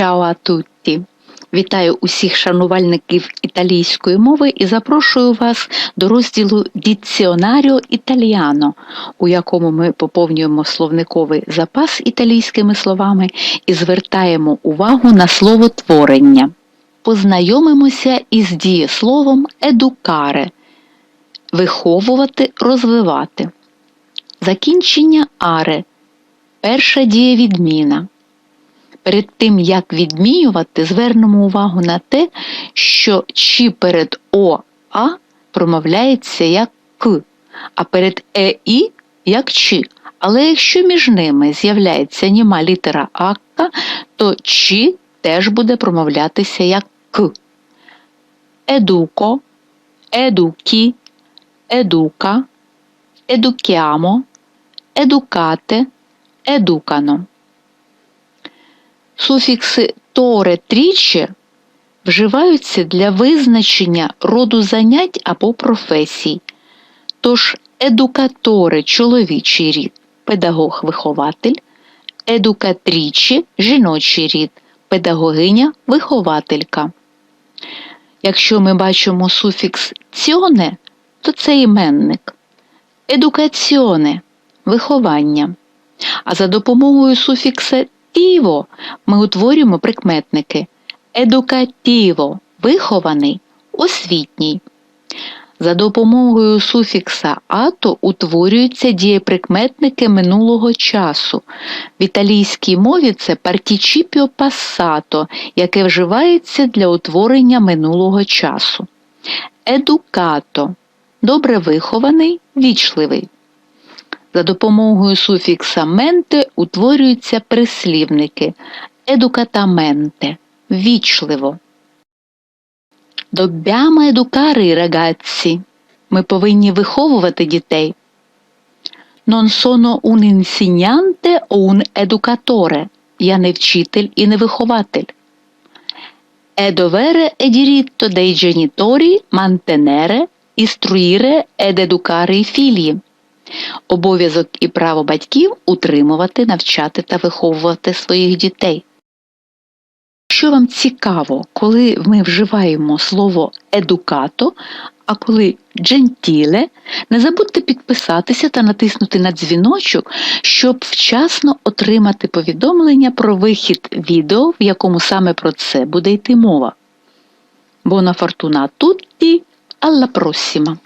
A tutti! Вітаю усіх шанувальників італійської мови і запрошую вас до розділу Діціонаріо Італіано, у якому ми поповнюємо словниковий запас італійськими словами і звертаємо увагу на словотворення. Познайомимося із дієсловом едукаре виховувати, розвивати. Закінчення аре. Перша дієвідміна. Перед тим, як відмінювати, звернемо увагу на те, що чи перед О А промовляється як К, а перед Е як Чи. Але якщо між ними з'являється німа літера Акка, то Чи теж буде промовлятися як К. Едуко, едукі, едука, едукіамо, едукате, едукано. Суфікси торе трічі вживаються для визначення роду занять або професій. Тож едукатори чоловічий рід, педагог-вихователь, едукатрічі жіночий рід, педагогиня-вихователька. Якщо ми бачимо суфікс ціоне, то це іменник, едукаціоне виховання. А за допомогою суфікса тіво ми утворюємо прикметники едукатіво вихований, освітній. За допомогою суфікса ато утворюються дієприкметники минулого часу. В італійській мові це партічіпіо пасато, яке вживається для утворення минулого часу. Едукато добре вихований, вічливий. За допомогою суфікса менте утворюються прислівники едукатаменте вічливо. Доббямо едукари, рагazzi. Ми повинні виховувати дітей. Non sono un insegnante o un educatore. Я не вчитель і не вихователь. È dovere e diritto dei genitori mantenere, istruire ed educare i figli. Обов'язок і право батьків утримувати, навчати та виховувати своїх дітей. Що вам цікаво, коли ми вживаємо слово едукато, а коли джентіле, не забудьте підписатися та натиснути на дзвіночок, щоб вчасно отримати повідомлення про вихід відео, в якому саме про це буде йти мова. Fortuna a tutti, alla prossima!